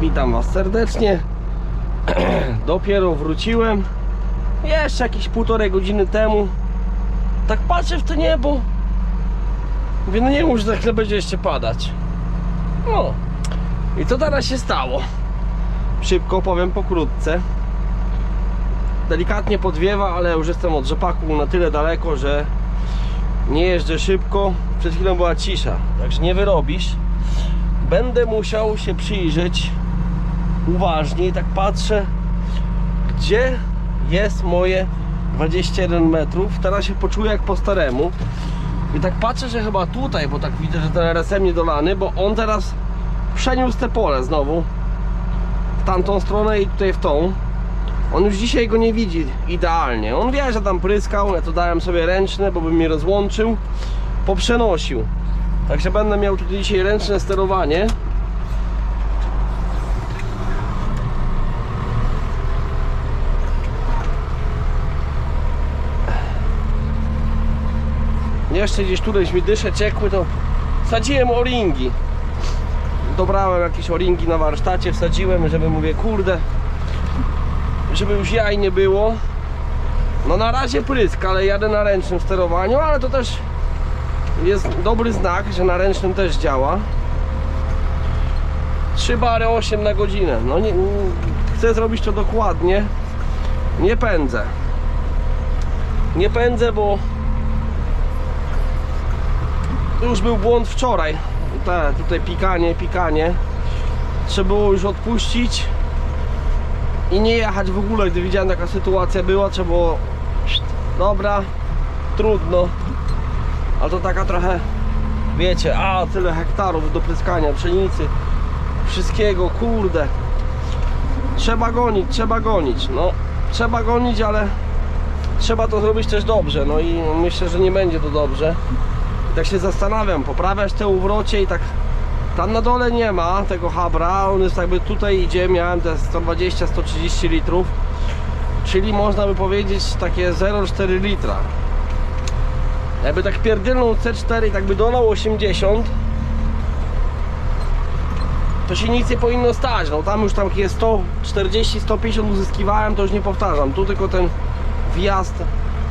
Witam Was serdecznie. Dopiero wróciłem. Jeszcze jakieś półtorej godziny temu. Tak patrzę w to niebo. Mówię, no nie mów, że chwilę będzie jeszcze padać. No. I co teraz się stało? Szybko powiem pokrótce. Delikatnie podwiewa, ale już jestem od rzepaku na tyle daleko, że nie jeżdżę szybko. Przed chwilą była cisza, także nie wyrobisz. Będę musiał się przyjrzeć uważnie i tak patrzę, gdzie jest moje 21 metrów. Teraz się poczuję jak po staremu. I tak patrzę, że chyba tutaj, bo tak widzę, że ten RSM niedolany, bo on teraz przeniósł te pole znowu w tamtą stronę i tutaj w tą. On już dzisiaj go nie widzi idealnie. On wie, że tam pryskał, ja to dałem sobie ręczne, bo bym mnie rozłączył, poprzenosił. Także będę miał tutaj dzisiaj ręczne sterowanie. Jeszcze gdzieś któreś mi dysze ciekły, to sadziłem o-ringi. Dobrałem jakieś o-ringi na warsztacie, wsadziłem, żeby mówię, kurde, żeby już jaj nie było. No na razie prysk, ale jadę na ręcznym sterowaniu, ale to też jest dobry znak, że na ręcznym też działa. 3 bary 8 na godzinę. No nie, nie, chcę zrobić to dokładnie. Nie pędzę. Nie pędzę, bo to już był błąd wczoraj. Te, tutaj pikanie, pikanie. Trzeba było już odpuścić i nie jechać w ogóle, gdy widziałem jaka sytuacja była, trzeba było dobra, trudno. Ale to taka trochę wiecie, a tyle hektarów do pryskania, pszenicy. Wszystkiego, kurde. Trzeba gonić, trzeba gonić. No, trzeba gonić, ale trzeba to zrobić też dobrze, no i myślę, że nie będzie to dobrze i tak się zastanawiam, poprawiać te uwrocie i tak tam na dole nie ma tego habra, on jest jakby tutaj idzie, miałem te 120-130 litrów czyli można by powiedzieć takie 0,4 litra. Jakby tak pierdylnął C4 i tak by dolał 80 to się nic nie powinno stać, no tam już tam jest 140, 150 uzyskiwałem, to już nie powtarzam, tu tylko ten wjazd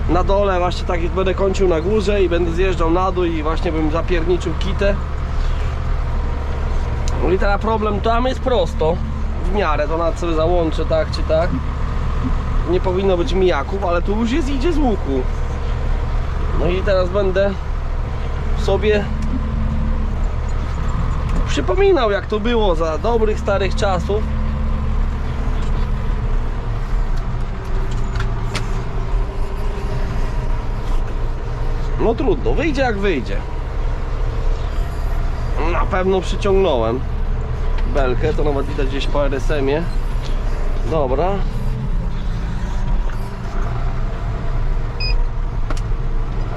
na dole, właśnie tak będę kończył na górze i będę zjeżdżał na dół i właśnie bym zapierniczył kitę. No i teraz problem, tam jest prosto w miarę, to nawet sobie załączę tak czy tak. Nie powinno być mijaków, ale tu już jest idzie z łuku. No i teraz będę sobie przypominał jak to było za dobrych starych czasów no trudno, wyjdzie jak wyjdzie. Na pewno przyciągnąłem belkę, to nawet widać gdzieś po RSM-ie dobra.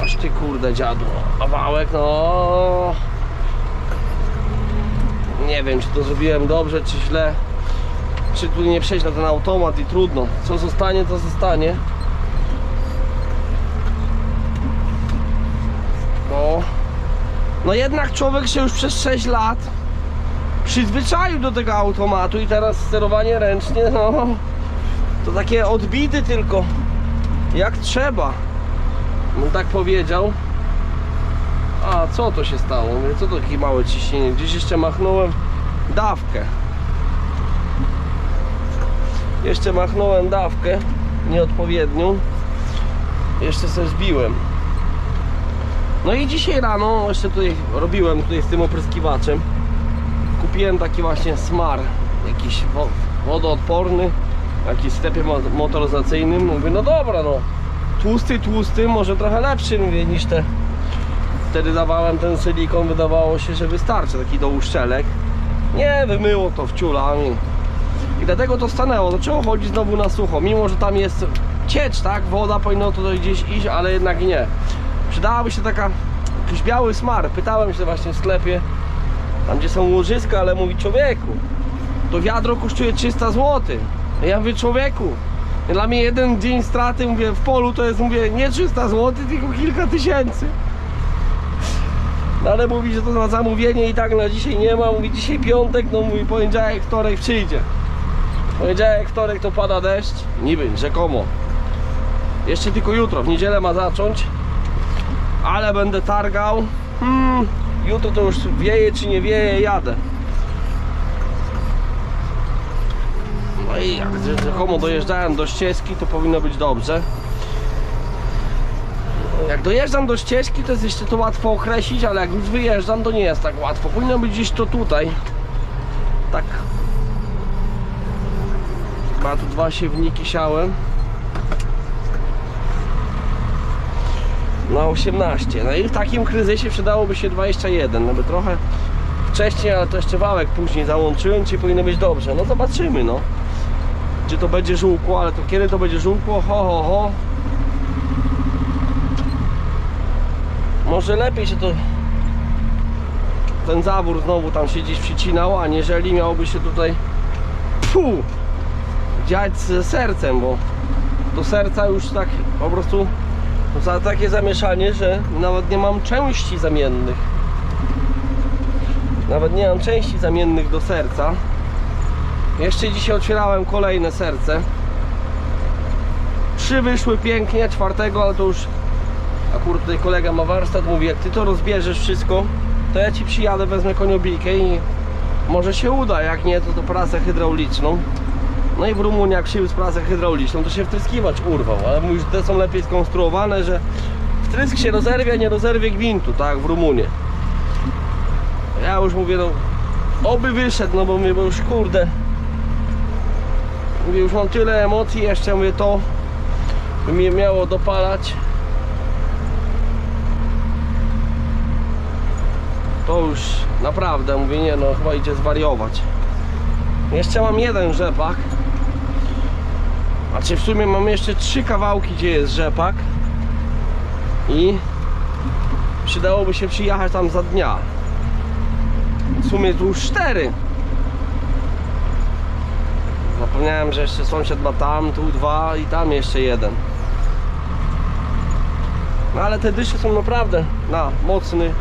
Aż ty kurde dziadu a no. Nie wiem czy to zrobiłem dobrze czy źle. Czy tu nie przejść na ten automat i trudno. Co zostanie to zostanie bo no jednak człowiek się już przez 6 lat przyzwyczaił do tego automatu i teraz sterowanie ręcznie, no to takie odbity tylko jak trzeba bym tak powiedział a co to się stało? Mówię, co to takie małe ciśnienie? Gdzieś jeszcze machnąłem dawkę jeszcze machnąłem dawkę nieodpowiednią jeszcze sobie zbiłem no i dzisiaj rano jeszcze tutaj robiłem tutaj z tym opryskiwaczem. Kupiłem taki właśnie smar jakiś wo wodoodporny jakiś w sklepie mo motoryzacyjnym. Mówię no dobra no. Tłusty tłusty może trochę lepszy mówię niż te wtedy dawałem ten silikon wydawało się że wystarczy taki do uszczelek. Nie wymyło to wciulami i dlatego to stanęło. Zaczęło chodzić znowu na sucho. Mimo że tam jest ciecz tak woda powinno to gdzieś iść ale jednak nie przydałaby się taka jakiś biały smar pytałem się właśnie w sklepie tam gdzie są łożyska, ale mówi człowieku to wiadro kosztuje 300 zł ja mówię człowieku dla mnie jeden dzień straty mówię w polu to jest mówię nie 300 zł tylko kilka tysięcy No ale mówi, że to na zamówienie i tak na dzisiaj nie ma. Mówi dzisiaj piątek, no mówi poniedziałek, wtorek przyjdzie. Poniedziałek, wtorek to pada deszcz. Niby, rzekomo. Jeszcze tylko jutro, w niedzielę ma zacząć. Ale będę targał. Hmm, jutro to już wieje czy nie wieje, jadę. No i jak rzekomo dojeżdżałem do ścieżki, to powinno być dobrze. Jak dojeżdżam do ścieżki, to jest jeszcze to łatwo określić, ale jak już wyjeżdżam, to nie jest tak łatwo. Powinno być gdzieś to tutaj. Tak. Ma tu dwa siewniki siałem. Na 18. No i w takim kryzysie przydałoby się 21. No by trochę wcześniej, ale to jeszcze wałek później załączyłem, czy powinno być dobrze. No zobaczymy, no. Czy to będzie żółkło, ale to kiedy to będzie żółkło? Ho, ho, ho. Może lepiej się to ten zawór znowu tam się gdzieś przycinał, aniżeli miałoby się tutaj fu, dziać z sercem, bo do serca już tak po prostu za takie zamieszanie, że nawet nie mam części zamiennych. Nawet nie mam części zamiennych do serca. Jeszcze dzisiaj otwierałem kolejne serce. Trzy wyszły pięknie, czwartego, ale to już akurat tutaj kolega ma warsztat, mówi jak ty to rozbierzesz wszystko, to ja ci przyjadę, wezmę koniobijkę i może się uda, jak nie to to prasę hydrauliczną. No i w Rumunii jak przywiózł prasę hydrauliczną, to się wtryskiwacz urwał, ale mówi, że te są lepiej skonstruowane, że wtrysk się rozerwie, nie rozerwie gwintu, tak, w Rumunii. Ja już mówię, no oby wyszedł, no bo mnie, bo już kurde mówię, już mam tyle emocji, jeszcze mówię to by mnie miało dopalać. To już naprawdę mówię, nie no chyba idzie zwariować. Jeszcze mam jeden rzepak znaczy w sumie mam jeszcze trzy kawałki gdzie jest rzepak i przydałoby się przyjechać tam za dnia w sumie tu już cztery Zapomniałem, że jeszcze sąsiad ma tam, tu dwa i tam jeszcze jeden. No ale te dysze są naprawdę na mocny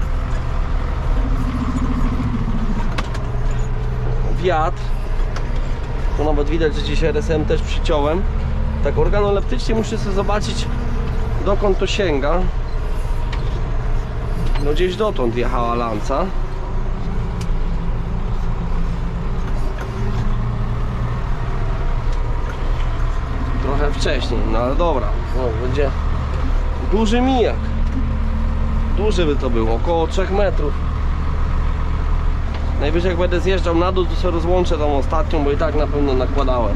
wiatr. To nawet widać, że dzisiaj RSM też przyciąłem. Tak organoleptycznie muszę sobie zobaczyć dokąd to sięga. No gdzieś dotąd jechała lanca. trochę wcześniej, no ale dobra, no, będzie duży mijak. Duży by to było, około 3 metrów. Najwyżej jak będę zjeżdżał na dół, to sobie rozłączę tą ostatnią, bo i tak na pewno nakładałem.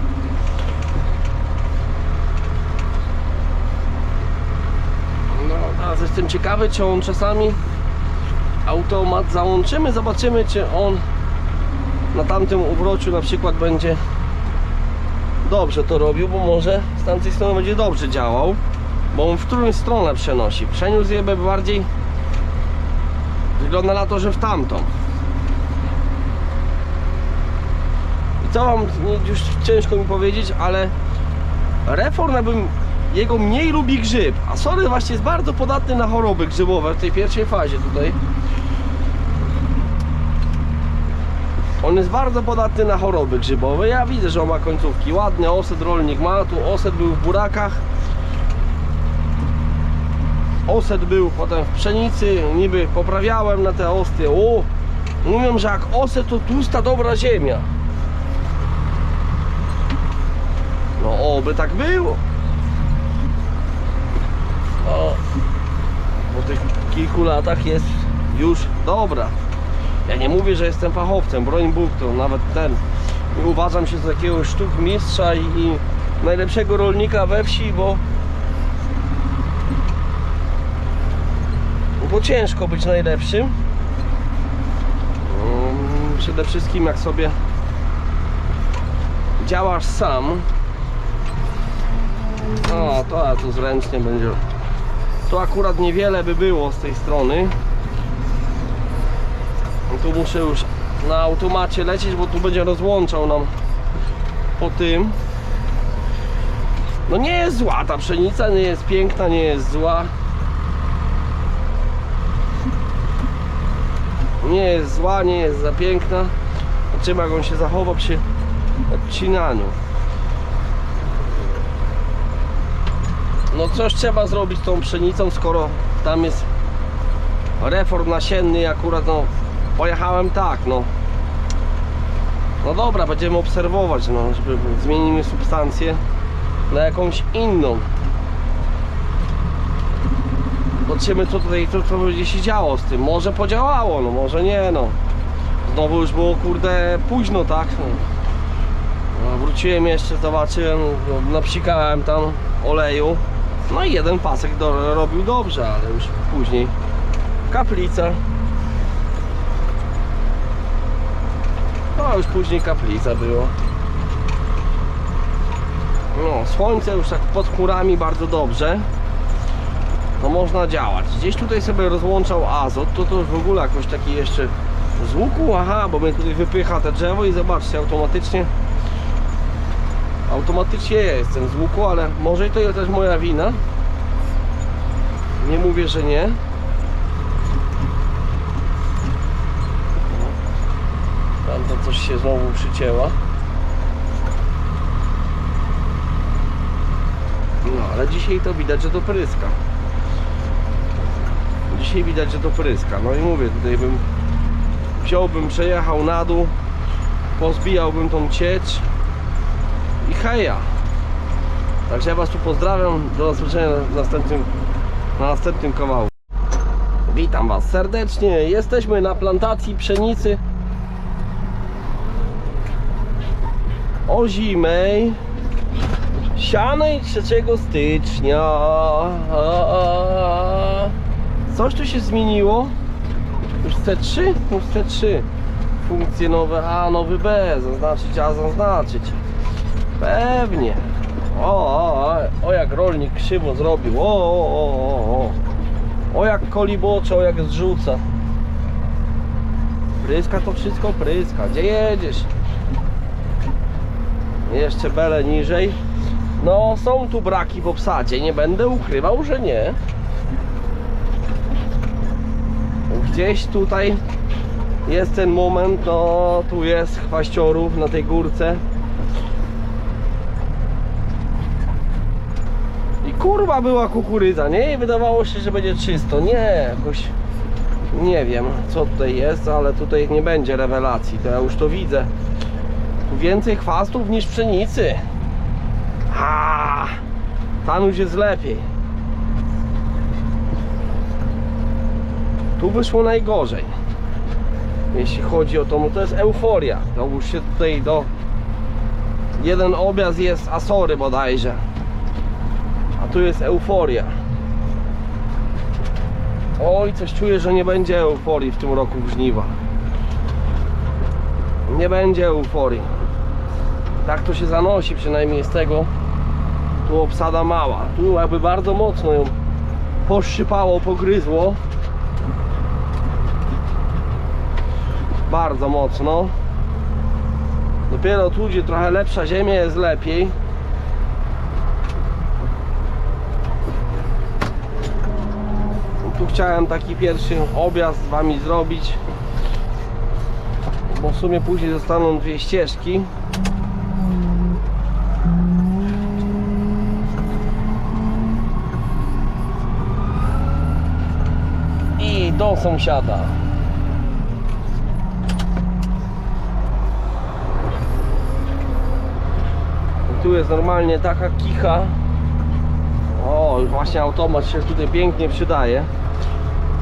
No, teraz jestem ciekawy, czy on czasami automat załączymy, zobaczymy, czy on na tamtym uwrociu na przykład będzie dobrze to robił, bo może z tamtej strony będzie dobrze działał, bo on w którą stronę przenosi. Przeniósł je by bardziej wygląda na to, że w tamtą. I co wam już ciężko mi powiedzieć, ale reform bym jego mniej lubi grzyb, a sorry właśnie jest bardzo podatny na choroby grzybowe w tej pierwszej fazie tutaj. On jest bardzo podatny na choroby grzybowe. Ja widzę, że on ma końcówki. Ładny oset rolnik ma. Tu oset był w burakach. Oset był potem w pszenicy. Niby poprawiałem na te osty. O! Mówią, że jak oset to tłusta, dobra ziemia. No oby tak było. O, po tych kilku latach jest już dobra. Ja nie mówię, że jestem fachowcem, broń Bóg, to nawet ten. Nie uważam się za jakiegoś sztuk mistrza i, i najlepszego rolnika we wsi, bo bo ciężko być najlepszym. Mm, Przede wszystkim jak sobie działasz sam. O, to tu zręcznie będzie. Tu akurat niewiele by było z tej strony. Tu muszę już na automacie lecieć, bo tu będzie rozłączał nam po tym. No nie jest zła ta pszenica, nie jest piękna, nie jest zła. Nie jest zła, nie jest za piękna. Zobaczymy jak on się zachowa przy odcinaniu. No coś trzeba zrobić z tą pszenicą, skoro tam jest reform nasienny akurat no pojechałem tak no. No dobra, będziemy obserwować no, żeby zmienimy substancję na jakąś inną. Zobaczymy co tutaj, co, co będzie się działo z tym. Może podziałało, no może nie no. Znowu już było kurde późno tak no. No, wróciłem jeszcze, zobaczyłem, no, napsikałem tam oleju no i jeden pasek do, robił dobrze, ale już później kaplica. No już później kaplica było. No, słońce już tak pod chmurami bardzo dobrze. To można działać. Gdzieś tutaj sobie rozłączał azot, to to w ogóle jakoś taki jeszcze z łuku, aha, bo mnie tutaj wypycha te drzewo i zobaczcie, automatycznie automatycznie jestem z łuku, ale może to jest też moja wina. Nie mówię, że nie. Tam to coś się znowu przycięła. No, ale dzisiaj to widać, że to pryska. Dzisiaj widać, że to pryska. No i mówię, tutaj bym wziąłbym, przejechał na dół, pozbijałbym tą ciecz heja. Także ja Was tu pozdrawiam. Do zobaczenia na następnym, na następnym kawałku. Witam Was serdecznie. Jesteśmy na plantacji pszenicy ozimej sianej 3 stycznia. Coś tu się zmieniło? Już C3? Już C3. Funkcje nowe A, nowy B. Zaznaczyć A, zaznaczyć. Pewnie. O, o, o, jak rolnik krzywo zrobił. O, o, o, o, o. O jak kolibocze, o jak zrzuca. Pryska to wszystko pryska. Gdzie jedziesz? Jeszcze bele niżej. No, są tu braki w obsadzie. Nie będę ukrywał, że nie. Gdzieś tutaj jest ten moment. No, tu jest chwaściorów na tej górce. Kurwa była kukurydza, nie? I wydawało się, że będzie czysto. Nie, jakoś nie wiem co tutaj jest, ale tutaj nie będzie rewelacji. To ja już to widzę. Tu więcej chwastów niż pszenicy. A, tam już jest lepiej. Tu wyszło najgorzej. Jeśli chodzi o to, no to jest euforia. No już się tutaj do... Jeden objazd jest Asory bodajże. A tu jest euforia. Oj, coś czuję, że nie będzie euforii w tym roku w żniwa. Nie będzie euforii. Tak to się zanosi przynajmniej z tego. Tu obsada mała. Tu jakby bardzo mocno ją poszczypało, pogryzło. Bardzo mocno. Dopiero tu, gdzie trochę lepsza ziemia jest lepiej. Tu chciałem taki pierwszy objazd z Wami zrobić. Bo w sumie później zostaną dwie ścieżki. I do sąsiada. Tu jest normalnie taka kicha. O, właśnie automat się tutaj pięknie przydaje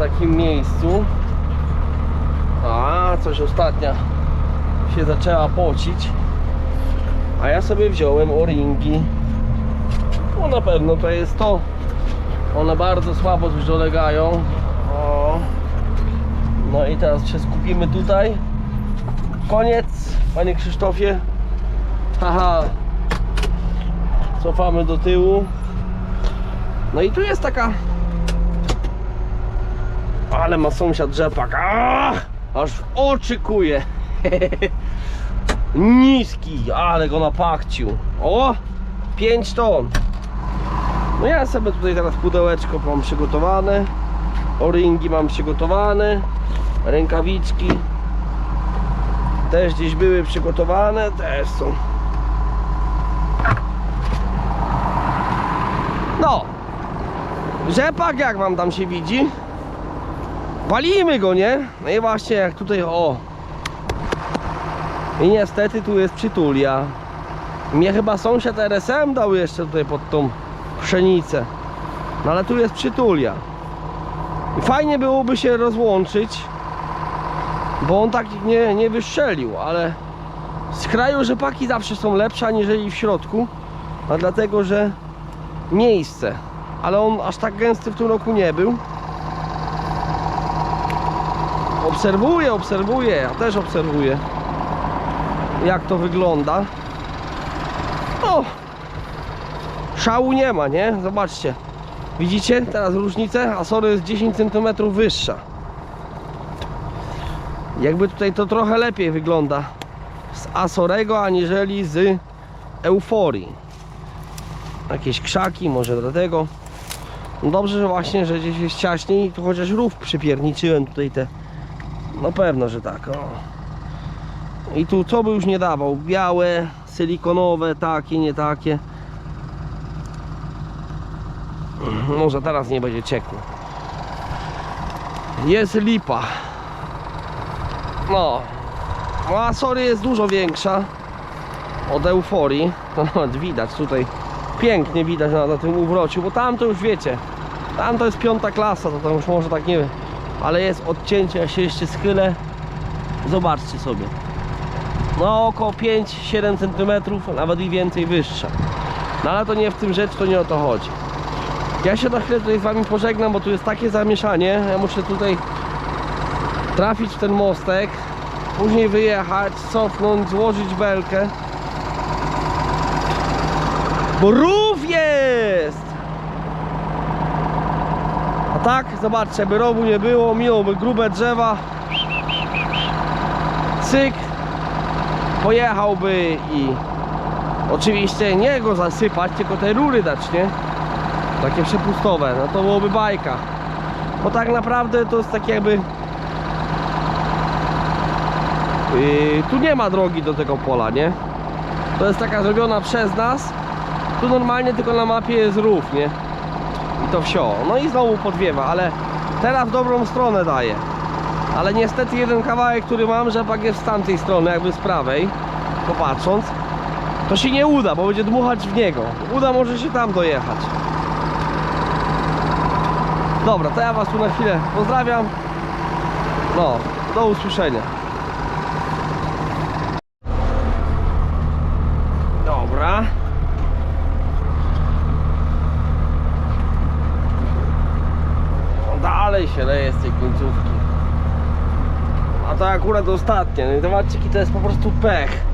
takim miejscu. A, coś ostatnia się zaczęła pocić. A ja sobie wziąłem o-ringi. No na pewno to jest to. One bardzo słabo już dolegają. O. No i teraz się skupimy tutaj. Koniec, panie Krzysztofie. Haha. Cofamy do tyłu. No i tu jest taka ale ma sąsiad rzepak. Aż w oczy kuje. Niski, ale go napachcił. O! 5 ton. No ja sobie tutaj teraz pudełeczko mam przygotowane. O-ringi mam przygotowane. Rękawiczki też gdzieś były przygotowane, też są. No, rzepak jak wam tam się widzi? Walimy go, nie? No i właśnie jak tutaj, o. I niestety tu jest przytulia. Mnie chyba sąsiad RSM dał jeszcze tutaj pod tą pszenicę. No ale tu jest przytulia. I fajnie byłoby się rozłączyć, bo on tak nie, nie wystrzelił, ale z kraju rzepaki zawsze są lepsze aniżeli w środku, a dlatego, że miejsce. Ale on aż tak gęsty w tym roku nie był. Obserwuję, obserwuję, ja też obserwuję jak to wygląda. O! Szału nie ma, nie? Zobaczcie. Widzicie teraz różnicę? Asory jest 10 cm wyższa. Jakby tutaj to trochę lepiej wygląda z Asorego aniżeli z Euforii. Jakieś krzaki, może dlatego. No dobrze, że właśnie, że gdzieś jest ciaśniej tu chociaż rów przypierniczyłem tutaj te. No pewno, że tak. O. I tu co by już nie dawał? Białe, silikonowe, takie, nie takie. Może teraz nie będzie ciekło. Jest lipa. No. No a sorry jest dużo większa od euforii. To nawet widać tutaj. Pięknie widać na, na tym uwrociu, bo tam to już wiecie. Tam to jest piąta klasa, to tam już może tak nie wiem. Ale jest odcięcie, ja się jeszcze schylę. Zobaczcie sobie. No około 5-7 cm, nawet i więcej wyższa. No ale to nie w tym rzecz, to nie o to chodzi. Ja się na chwilę tutaj z wami pożegnam, bo tu jest takie zamieszanie. Ja muszę tutaj trafić w ten mostek, później wyjechać, cofnąć, złożyć belkę. Bo rów jest! A tak, zobaczcie, by rowu nie było, minąłby grube drzewa. Cyk, pojechałby i oczywiście nie go zasypać, tylko te rury dać, nie? Takie przepustowe, no to byłoby bajka. Bo tak naprawdę to jest tak jakby yy, tu nie ma drogi do tego pola, nie? To jest taka zrobiona przez nas. Tu normalnie tylko na mapie jest rów, nie? I to wsio. No i znowu podwiewa, ale teraz w dobrą stronę daje. Ale niestety jeden kawałek, który mam, rzepak jest z tamtej strony, jakby z prawej, popatrząc, to się nie uda, bo będzie dmuchać w niego. Uda może się tam dojechać. Dobra, to ja was tu na chwilę pozdrawiam. No, do usłyszenia. Dobra. No, dalej się leje z tej końcówki. A to akurat ostatnie. No i zobaczcie, to jest po prostu pech.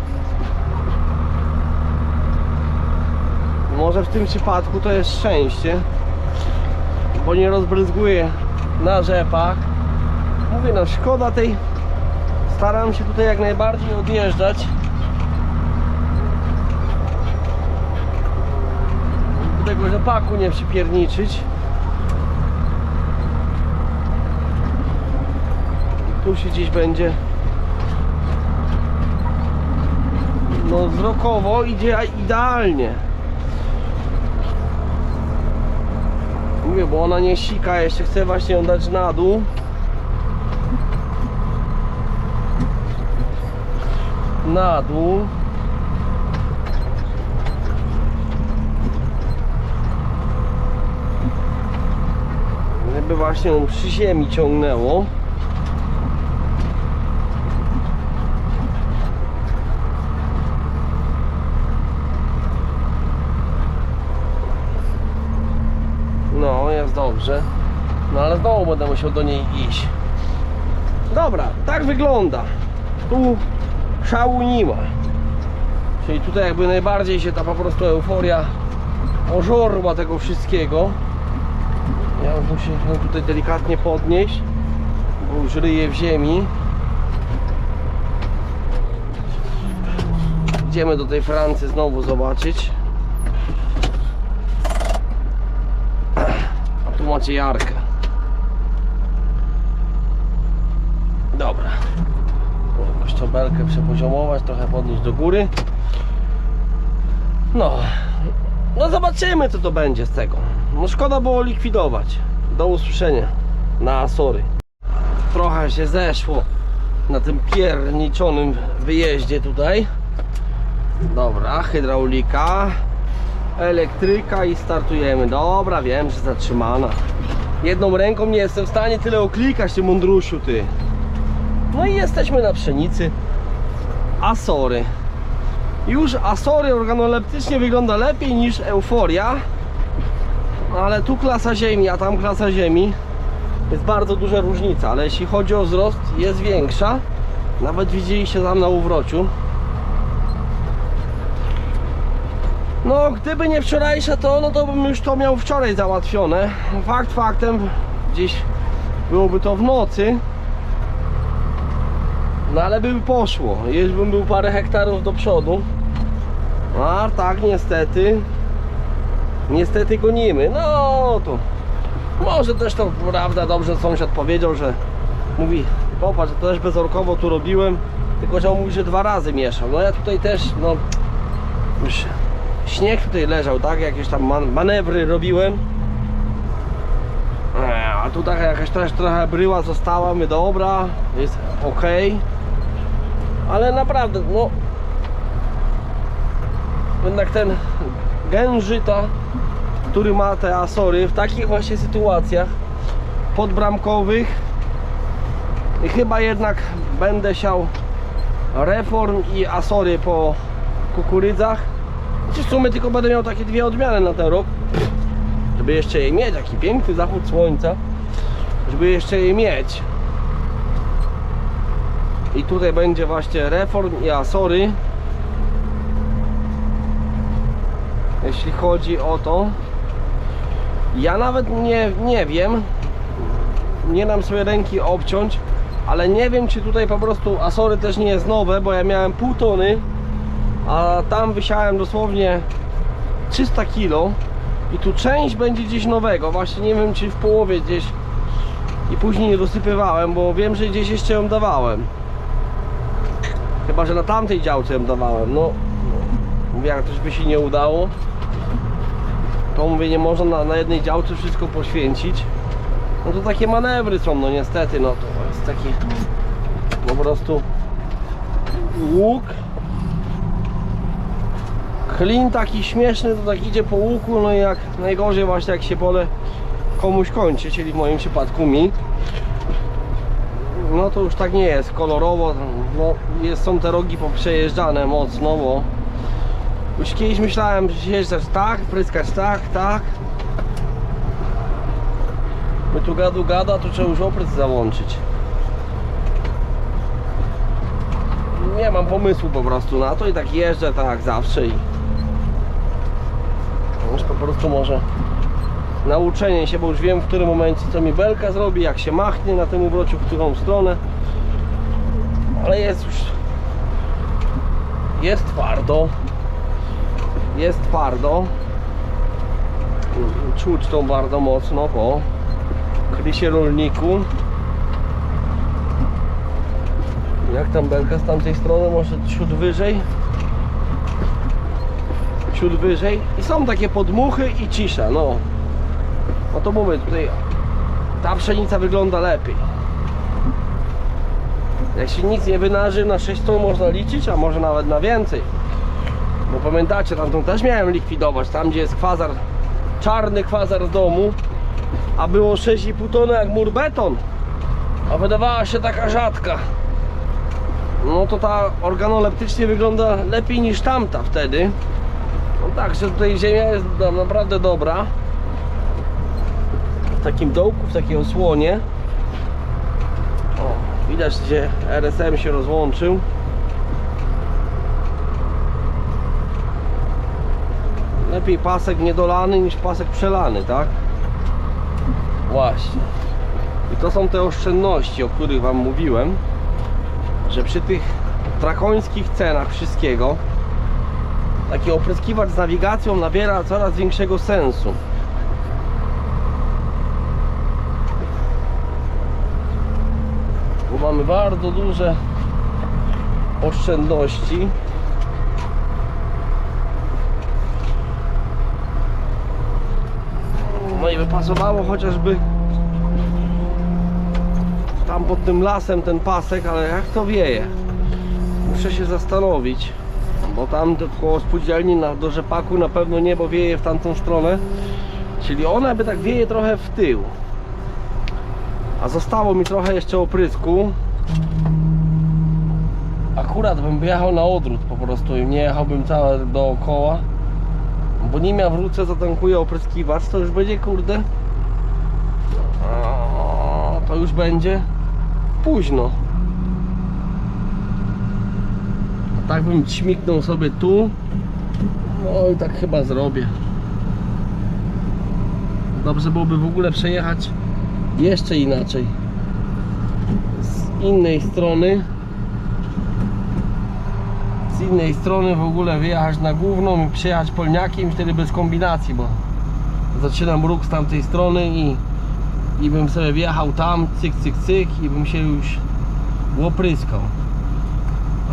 Może w tym przypadku to jest szczęście, bo nie rozbryzguje na rzepak. Mówię, no szkoda tej. Staram się tutaj jak najbardziej odjeżdżać. Do tego rzepaku nie przypierniczyć. Się gdzieś będzie. No wzrokowo idzie idealnie. Mówię, bo ona nie sika jeszcze chcę właśnie ją dać na dół. Na dół. Żeby właśnie ją przy ziemi ciągnęło No, jest dobrze. No ale znowu będę musiał do niej iść. Dobra, tak wygląda. Tu szału nie ma. Czyli tutaj jakby najbardziej się ta po prostu euforia ożorła tego wszystkiego. Ja muszę tutaj delikatnie podnieść, bo już ryje w ziemi. Idziemy do tej Francji znowu zobaczyć. A tu macie Jarkę. Dobra. Jakoś tą belkę przepoziomować, trochę podnieść do góry. No. No zobaczymy co to będzie z tego. No szkoda było likwidować. Do usłyszenia. Na Asory. Trochę się zeszło na tym pierniczonym wyjeździe tutaj. Dobra, hydraulika, elektryka i startujemy. Dobra, wiem, że zatrzymana. Jedną ręką nie jestem w stanie tyle oklikać, ty mądrusiu, ty. No i jesteśmy na pszenicy. Asory. Już Asory organoleptycznie wygląda lepiej niż Euforia. Ale tu klasa ziemi, a tam klasa ziemi. Jest bardzo duża różnica, ale jeśli chodzi o wzrost jest większa. Nawet widzieliście tam na uwrociu. No, gdyby nie wczorajsza to, no to bym już to miał wczoraj załatwione. Fakt faktem, gdzieś byłoby to w nocy. No ale by poszło. Już bym był parę hektarów do przodu. A tak niestety. Niestety gonimy. No to. Może też to prawda, dobrze sąsiad powiedział, że mówi, popatrz, to też bezorkowo tu robiłem. Tylko że on mówi, że dwa razy mieszał. No ja tutaj też, no już śnieg tutaj leżał, tak? Jakieś tam man manewry robiłem. E, A tutaj jakaś też trochę bryła została, my dobra, jest ok. Ale naprawdę, no. Jednak ten gężyta, który ma te Asory w takich właśnie sytuacjach podbramkowych i chyba jednak będę siał reform i Asory po kukurydzach. Chociaż w sumie tylko będę miał takie dwie odmiany na ten rok żeby jeszcze je mieć, jaki piękny zachód słońca żeby jeszcze je mieć i tutaj będzie właśnie reform i Asory jeśli chodzi o to ja nawet nie, nie wiem nie dam sobie ręki obciąć ale nie wiem czy tutaj po prostu Asory też nie jest nowe bo ja miałem pół tony a tam wysiałem dosłownie 300 kg i tu część będzie gdzieś nowego. Właśnie nie wiem czy w połowie gdzieś i później nie dosypywałem bo wiem, że gdzieś jeszcze ją dawałem chyba, że na tamtej działce dawałem no. Mówię, jak też by się nie udało to mówię, nie można na, na jednej działce wszystko poświęcić. No to takie manewry są, no niestety, no to jest taki po prostu łuk. Klin taki śmieszny, to tak idzie po łuku, no i jak najgorzej właśnie jak się pole komuś kończy, czyli w moim przypadku mi no to już tak nie jest kolorowo, no jest, są te rogi poprzejeżdżane mocno, bo już kiedyś myślałem, jeżdżać tak, pryskać tak, tak. My tu gadu gada, to trzeba już oprysk załączyć. Nie mam pomysłu po prostu na to i tak jeżdżę tak zawsze i już po prostu może nauczenie się, bo już wiem w którym momencie co mi belka zrobi, jak się machnie na tym ubrociu, w którą stronę. Ale jest już. Jest twardo. Jest twardo. Czuć tą bardzo mocno po krysie rolniku. Jak tam belka z tamtej strony? Może ciut wyżej? Ciut wyżej? I są takie podmuchy i cisza no no to mówię tutaj ta pszenica wygląda lepiej. Jak się nic nie wynarzy na 6 ton można liczyć, a może nawet na więcej. Bo pamiętacie, tamtą też miałem likwidować tam gdzie jest kwazar czarny kwazar w domu a było 6,5 tony jak mur beton. A wydawała się taka rzadka. No to ta organoleptycznie wygląda lepiej niż tamta wtedy. No tak, że tutaj ziemia jest na- naprawdę dobra w takim dołku, w takiej osłonie o, widać gdzie RSM się rozłączył lepiej pasek niedolany niż pasek przelany, tak? Właśnie. I to są te oszczędności, o których Wam mówiłem, że przy tych drakońskich cenach wszystkiego taki opryskiwacz z nawigacją nabiera coraz większego sensu. Tu mamy bardzo duże oszczędności. No i by pasowało chociażby tam pod tym lasem ten pasek, ale jak to wieje? Muszę się zastanowić, bo tam koło spółdzielni na, do rzepaku na pewno niebo wieje w tamtą stronę. Czyli ona by tak wieje trochę w tył. A zostało mi trochę jeszcze oprysku. Akurat bym jechał na odwrót po prostu i nie jechałbym całe dookoła. Bo nim ja wrócę, zatankuję opryskiwacz, to już będzie kurde. To już będzie późno. A tak bym śmiknął sobie tu. No i tak chyba zrobię. Dobrze byłoby w ogóle przejechać jeszcze inaczej. Innej strony. Z innej strony w ogóle wyjechać na główną i przejechać polniakiem wtedy bez kombinacji, bo zaczynam róg z tamtej strony i, i bym sobie wjechał tam, cyk, cyk, cyk i bym się już łopryskał.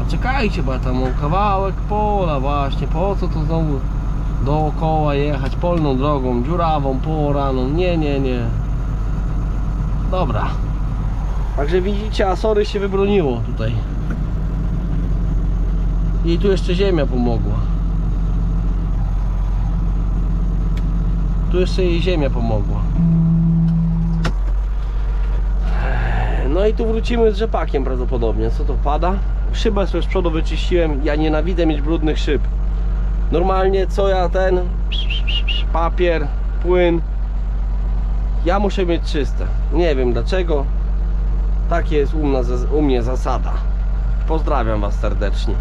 A czekajcie, bo ja tam mam kawałek pola właśnie, po co to znowu dookoła jechać polną drogą, dziurawą, poraną, nie, nie, nie. Dobra. Także widzicie, Asory się wybroniło tutaj. I tu jeszcze ziemia pomogła. Tu jeszcze jej ziemia pomogła. No i tu wrócimy z rzepakiem prawdopodobnie. Co to pada? Szybę sobie z przodu wyczyściłem. Ja nienawidzę mieć brudnych szyb. Normalnie co ja ten papier, płyn ja muszę mieć czyste. Nie wiem dlaczego. Takie jest u, nas, u mnie zasada. Pozdrawiam Was serdecznie.